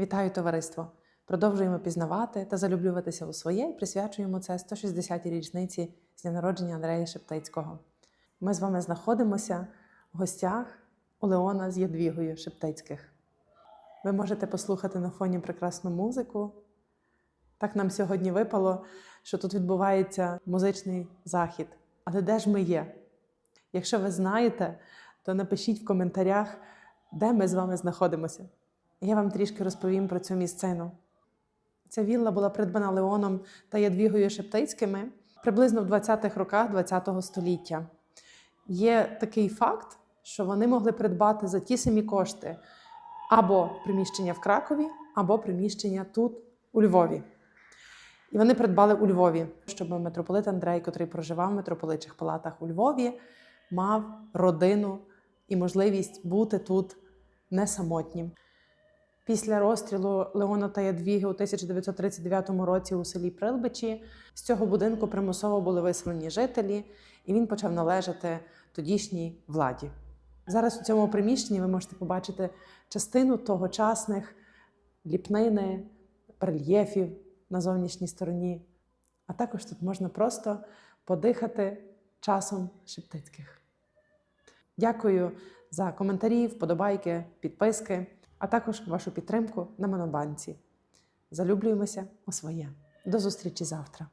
Вітаю товариство! Продовжуємо пізнавати та залюблюватися у своє і присвячуємо це 160-й річниці з дня народження Андрея Шептицького. Ми з вами знаходимося в гостях у Леона з Ядвігою Шептицьких. Ви можете послухати на фоні прекрасну музику. Так нам сьогодні випало, що тут відбувається музичний захід. Але де ж ми є? Якщо ви знаєте, то напишіть в коментарях, де ми з вами знаходимося. Я вам трішки розповім про цю місцину. Ця вілла була придбана Леоном та Ядвігою Шептицькими приблизно в 20-х роках ХХ століття. Є такий факт, що вони могли придбати за ті самі кошти або приміщення в Кракові, або приміщення тут, у Львові. І вони придбали у Львові, щоб митрополит Андрей, котрий проживав в митрополичих палатах у Львові, мав родину і можливість бути тут не самотнім. Після розстрілу Леона та Ядвіги у 1939 році у селі Прилбичі з цього будинку примусово були виселені жителі, і він почав належати тодішній владі. Зараз у цьому приміщенні ви можете побачити частину тогочасних ліпнини, рельєфів на зовнішній стороні. А також тут можна просто подихати часом шептицьких. Дякую за коментарі, вподобайки, підписки, а також вашу підтримку на Монобанці. Залюблюємося у своє. До зустрічі завтра!